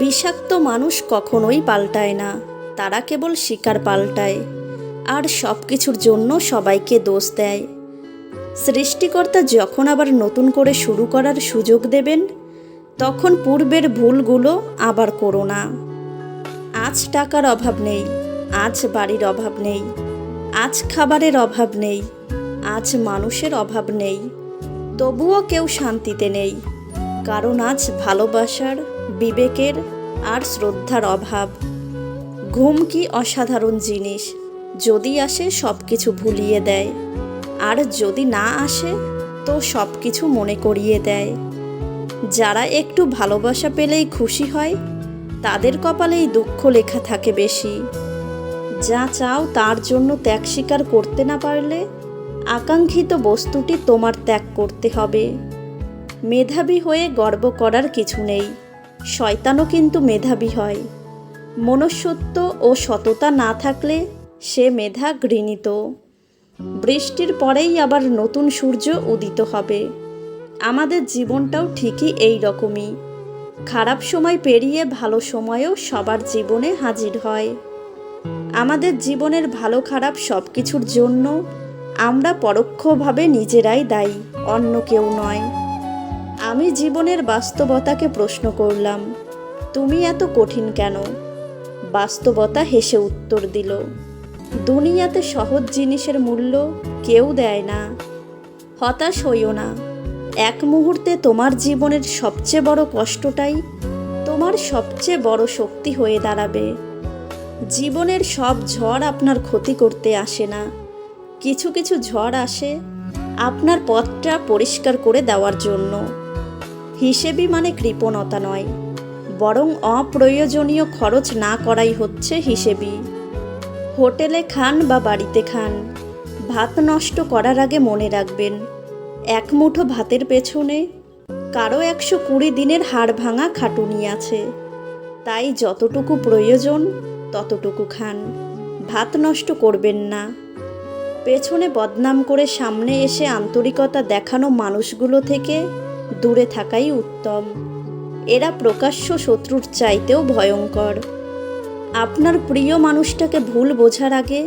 বিষাক্ত মানুষ কখনোই পাল্টায় না। তারা কেবল শিকার পাল্টায়। আর সব কিছুর জন্য সবাইকে দোষ দেয়। সৃষ্টিকর্তা যখন আবার নতুন করে শুরু করার সুযোগ দেবেন, তখন পূর্বের ভুলগুলো আবার করো না। আজ টাকার অভাব নেই, আজ বাড়ির অভাব নেই, আজ খাবারের অভাব নেই, আজ মানুষের অভাব নেই। তবুও কেউ শান্তিতে নেই। কারণ আজ ভালোবাসার বিবেকের আর শ্রদ্ধার অভাব। ঘুম কি অসাধারণ জিনিস, যদি আসে সব কিছু ভুলিয়ে দেয়। আর যদি না আসে, তো সব কিছু মনে করিয়ে দেয়। যারা একটু ভালোবাসা পেলেই খুশি হয়, তাদের কপালেই দুঃখ লেখা থাকে বেশি। যা চাও তার জন্য ত্যাগ স্বীকার করতে না পারলে আকাঙ্ক্ষিত বস্তুটি তোমার ত্যাগ করতে হবে। মেধাবী হয়ে গর্ব করার কিছু নেই। শয়তানও কিন্তু মেধাবী হয়। মনুষ্যত্ব ও সততা না থাকলে সে মেধা ঘৃণিত। বৃষ্টির পরেই আবার নতুন সূর্য উদিত হবে। আমাদের জীবনটাও ঠিকই এই রকমই। খারাপ সময় পেরিয়ে ভালো সময়ও সবার জীবনে হাজির হয়। আমাদের জীবনের ভালো খারাপ সব কিছুর জন্য আমরা পরোক্ষভাবে নিজেরাই দায়ী, অন্য কেউ নয়। আমি জীবনের বাস্তবতাকে প্রশ্ন করলাম, তুমি এত কঠিন কেন? বাস্তবতা হেসে উত্তর দিল, দুনিয়াতে সহজ জিনিসের মূল্য কেউ দেয় না। হতাশ হইও না। এক মুহূর্তে তোমার জীবনের সবচেয়ে বড় কষ্টটাই তোমার সবচেয়ে বড় শক্তি হয়ে দাঁড়াবে। জীবনের সব ঝড় আপনার ক্ষতি করতে আসে না। কিছু কিছু ঝড় আসে আপনার পথটা পরিষ্কার করে দেওয়ার জন্য। হিসেবি মানে কৃপণতা নয়। বরং অপ্রয়োজনীয় খরচ না করাই হচ্ছে হিসেবি হোটেলে খান বা বাড়িতে খান, ভাত নষ্ট করার আগে মনে রাখবেন, এক মুঠো ভাতের পেছনে কারও একশো কুড়ি দিনের হাড় ভাঙা খাটুনি আছে। তাই যতটুকু প্রয়োজন ততটুকু খান, ভাত নষ্ট করবেন না। পেছনে বদনাম করে সামনে এসে আন্তরিকতা দেখানো মানুষগুলো থেকে দূরে থাকাই উত্তম। এরা প্রকাশ্য শত্রুর চাইতেও ভয়ঙ্কর। আপনার প্রিয় মানুষটাকে ভুল বোঝার আগে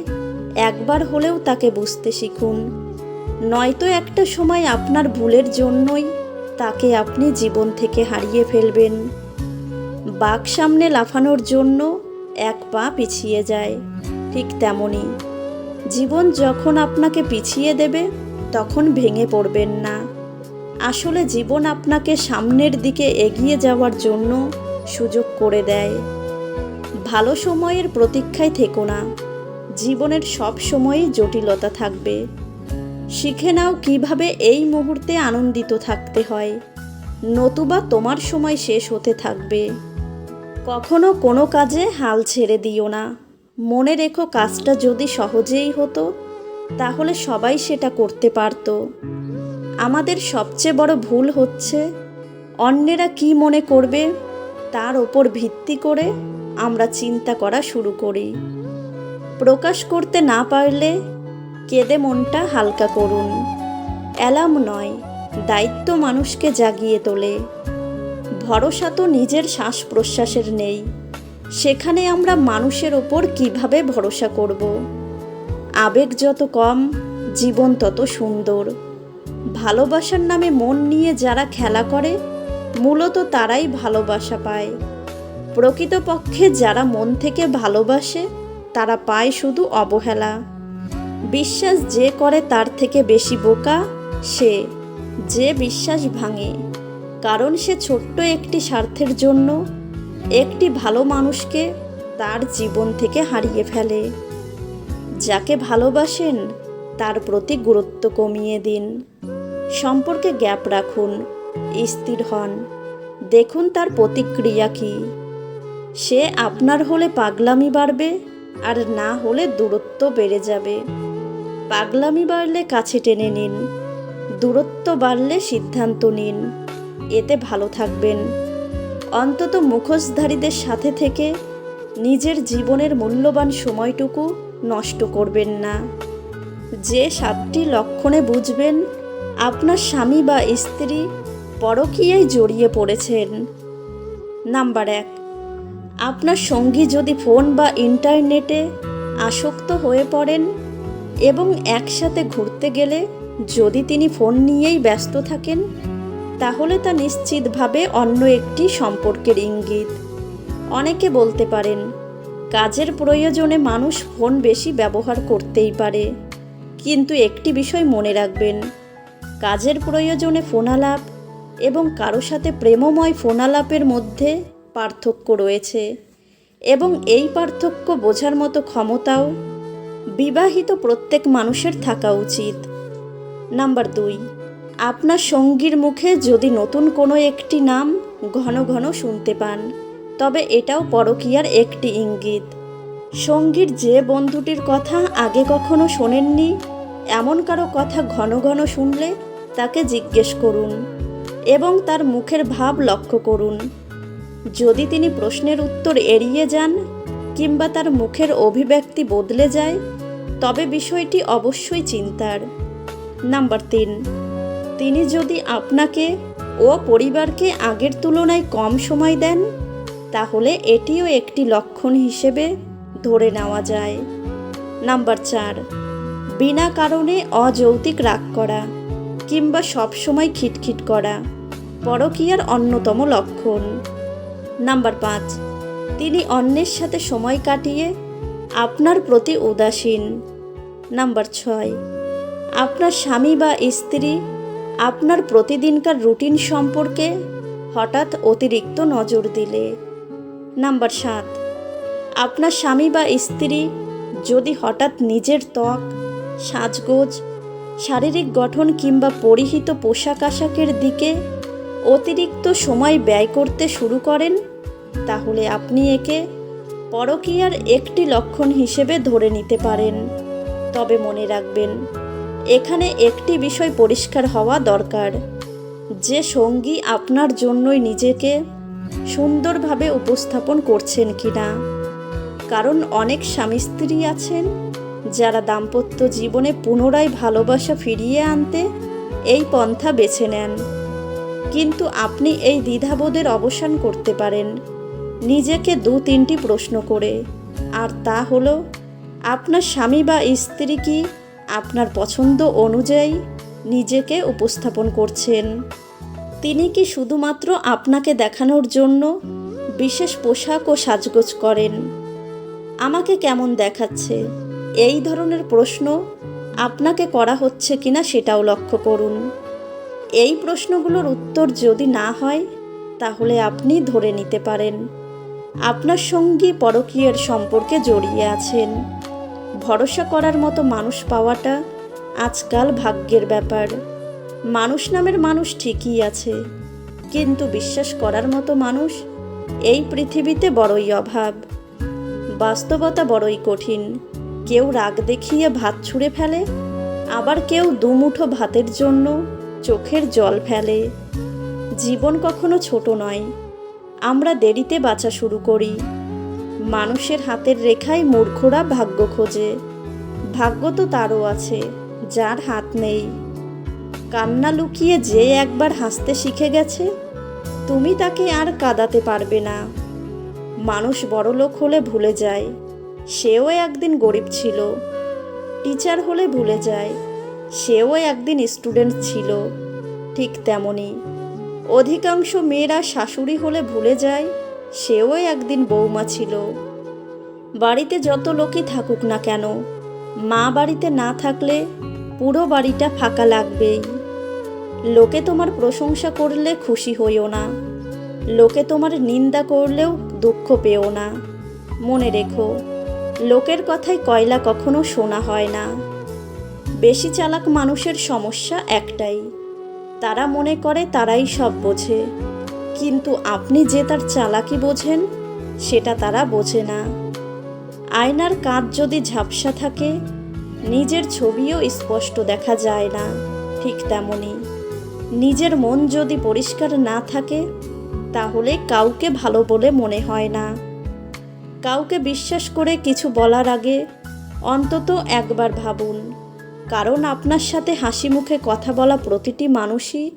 একবার হলেও তাকে বুঝতে শিখুন। নয়তো একটা সময় আপনার ভুলের জন্যই তাকে আপনি জীবন থেকে হারিয়ে ফেলবেন। বাঘ সামনে লাফানোর জন্য এক পা পিছিয়ে যায়, ঠিক তেমনই জীবন যখন আপনাকে পিছিয়ে দেবে, তখন ভেঙে পড়বেন না। আসলে জীবন আপনাকে সামনের দিকে এগিয়ে যাওয়ার জন্য সুযোগ করে দেয়। ভালো সময়ের প্রতীক্ষায় থেকো না। জীবনের সব সময়ই জটিলতা থাকবে। শিখে নাও কীভাবে এই মুহূর্তে আনন্দিত থাকতে হয়। নতুবা তোমার সময় শেষ হতে থাকবে। কখনো কোনো কাজে হাল ছেড়ে দিও না। মনে রেখো কাজটা যদি সহজেই হতো, তাহলে সবাই সেটা করতে পারতো। আমাদের সবচেয়ে বড় ভুল হচ্ছে অন্যেরা কি মনে করবে তার ওপর ভিত্তি করে আমরা চিন্তা করা শুরু করি। প্রকাশ করতে না পারলে কেঁদে মনটা হালকা করুন। অ্যালার্ম নয়, দায়িত্ব মানুষকে জাগিয়ে তোলে। ভরসা তো নিজের শ্বাস প্রশ্বাসের নেই। সেখানে আমরা মানুষের ওপর কীভাবে ভরসা করব? আবেগ যত কম, জীবন তত সুন্দর। ভালোবাসার নামে মন নিয়ে যারা খেলা করে, মূলত তারাই ভালোবাসা পায়। প্রকৃতপক্ষে যারা মন থেকে ভালোবাসে, তারা পায় শুধু অবহেলা। বিশ্বাস যে করে তার থেকে বেশি বোকা, সে। যে বিশ্বাস ভাঙে। কারণ সে ছোট্ট একটি স্বার্থের জন্য, একটি ভালো মানুষকে তার জীবন থেকে হারিয়ে ফেলে। যাকে ভালোবাসেন, তার প্রতি গুরুত্ব কমিয়ে দিন। সম্পর্কে গ্যাপ রাখুন, স্থির হন। দেখুন তার প্রতিক্রিয়া কী। সে আপনার হলে পাগলামি বাড়বে আর না হলে দূরত্ব বেড়ে যাবে। পাগলামি বাড়লে কাছে টেনে নিন, দূরত্ব বাড়লে সিদ্ধান্ত নিন। এতে ভালো থাকবেন। অন্তত মুখোশধারীদের সাথে থেকে নিজের জীবনের মূল্যবান সময়টুকু নষ্ট করবেন না। যে সাতটি লক্ষণে বুঝবেন আপনার স্বামী বা স্ত্রী পরকীয়ায় জড়িয়ে পড়েছেন। নাম্বার এক, আপনার সঙ্গী যদি ফোন বা ইন্টারনেটে আসক্ত হয়ে পড়েন এবং একসাথে ঘুরতে গেলে যদি তিনি ফোন নিয়েই ব্যস্ত থাকেন, তাহলে তা নিশ্চিতভাবে অন্য একটি সম্পর্কের ইঙ্গিত। অনেকে বলতে পারেন, কাজের প্রয়োজনে মানুষ ফোন বেশি ব্যবহার করতেই পারে। কিন্তু একটি বিষয় মনে রাখবেন কাজের প্রয়োজনে ফোনালাপ এবং কারও সাথে প্রেমময় ফোনালাপের মধ্যে পার্থক্য রয়েছে এবং এই পার্থক্য বোঝার মতো ক্ষমতাও বিবাহিত প্রত্যেক মানুষের থাকা উচিত। নাম্বার দুই, আপনার সঙ্গীর মুখে যদি নতুন কোনো একটি নাম ঘন ঘন শুনতে পান, তবে এটাও পরকীয়ার একটি ইঙ্গিত। সঙ্গীর যে বন্ধুটির কথা আগে কখনো শোনেননি, এমন কারও কথা ঘন ঘন শুনলে তাকে জিজ্ঞেস করুন এবং তার মুখের ভাব লক্ষ্য করুন। যদি তিনি প্রশ্নের উত্তর এড়িয়ে যান কিংবা তার মুখের অভিব্যক্তি বদলে যায়, তবে বিষয়টি অবশ্যই চিন্তার। নাম্বার তিন, তিনি যদি আপনাকে ও পরিবারকে আগের তুলনায় কম সময় দেন, তাহলে এটিও একটি লক্ষণ হিসেবে ধরে নেওয়া যায়। নাম্বার চার, বিনা কারণে অযৌক্তিক রাগ করা। কিংবা সবসময় খিটখিট করা পরকীয়ার অন্যতম লক্ষণ। নাম্বার পাঁচ, তিনি অন্যের সাথে সময় কাটিয়ে আপনার প্রতি উদাসীন। নাম্বার ছয়, আপনার স্বামী বা স্ত্রী আপনার প্রতিদিনকার রুটিন সম্পর্কে হঠাৎ অতিরিক্ত নজর দিলে। নাম্বার সাত, আপনার স্বামী বা স্ত্রী যদি হঠাৎ নিজের ত্বক, সাজগোজ শারীরিক গঠন কিংবা পরিহিত পোশাক আশাকের দিকে অতিরিক্ত সময় ব্যয় করতে শুরু করেন, তাহলে আপনি একে পরকীয়ার একটি লক্ষণ হিসেবে ধরে নিতে পারেন। তবে মনে রাখবেন, এখানে একটি বিষয় পরিষ্কার হওয়া দরকার। যে সঙ্গী আপনার জন্যই নিজেকে সুন্দরভাবে উপস্থাপন করছেন কিনা। কারণ অনেক স্বামী স্ত্রী আছেন যারা দাম্পত্য জীবনে পুনরায় ভালোবাসা ফিরিয়ে আনতে এই পন্থা বেছে নেন। কিন্তু আপনি এই দ্বিধাবোধের অবসান করতে পারেন। নিজেকে দু তিনটি প্রশ্ন করে। আর তা হলো, আপনার স্বামী বা স্ত্রী কি আপনার পছন্দ অনুযায়ী নিজেকে উপস্থাপন করছেন? তিনি কি শুধুমাত্র আপনাকে দেখানোর জন্য বিশেষ পোশাক ও সাজগোজ করেন? আমাকে কেমন দেখাচ্ছে? এই ধরনের প্রশ্ন আপনাকে করা হচ্ছে কিনা সেটাও লক্ষ্য করুন। এই প্রশ্নগুলোর উত্তর যদি না হয়, তাহলে আপনি ধরে নিতে পারেন। আপনার সঙ্গী পরকীয়ের সম্পর্কে জড়িয়ে আছেন। ভরসা করার মতো মানুষ পাওয়াটা আজকাল ভাগ্যের ব্যাপার। মানুষ নামের মানুষ ঠিকই আছে, কিন্তু বিশ্বাস করার মতো মানুষ এই পৃথিবীতে বড়ই অভাব। বাস্তবতা বড়ই কঠিন। কেউ রাগ দেখিয়ে ভাত ছুঁড়ে ফেলে, আবার কেউ দুমুঠো ভাতের জন্য চোখের জল ফেলে। জীবন কখনো ছোট নয়, আমরা দেরিতে বাঁচা শুরু করি। মানুষের হাতের রেখায় মূর্খরা ভাগ্য খোঁজে, ভাগ্য তো তারও আছে, যার হাত নেই। কান্না লুকিয়ে যে একবার হাসতে শিখে গেছে, তুমি তাকে আর কাঁদাতে পারবে না। মানুষ বড়লোক হলে ভুলে যায় সেও একদিন গরিব ছিল। টিচার হলে ভুলে যায়, সেও একদিন স্টুডেন্ট ছিল। ঠিক তেমনই অধিকাংশ মেয়েরা শাশুড়ি হলে ভুলে যায়, সেও একদিন বৌমা ছিল। বাড়িতে যত লোকই থাকুক না কেন, মা বাড়িতে না থাকলে পুরো বাড়িটা ফাঁকা লাগবেই। লোকে তোমার প্রশংসা করলে খুশি হইও না। লোকে তোমার নিন্দা করলেও দুঃখ পেও না। মনে রেখো লোকের কথায় কয়লা কখনো শোনা হয় না। বেশি চালাক মানুষের সমস্যা একটাই, তারা মনে করে তারাই সব বোঝে। কিন্তু আপনি যে তার চালাকি বোঝেন, সেটা তারা বোঝে না। আয়নার কাঁচ যদি ঝাপসা থাকে, নিজের ছবিও স্পষ্ট দেখা যায় না, ঠিক তেমনই নিজের মন যদি পরিষ্কার না থাকে, তাহলে কাউকে ভালো বলে মনে হয় না। কাউকে বিশ্বাস করে কিছু বলার আগে অন্তত একবার ভাবুন। কারণ আপনার সাথে হাসি মুখে কথা বলা প্রতিটি মানুষই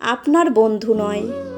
আপনার বন্ধু নয়।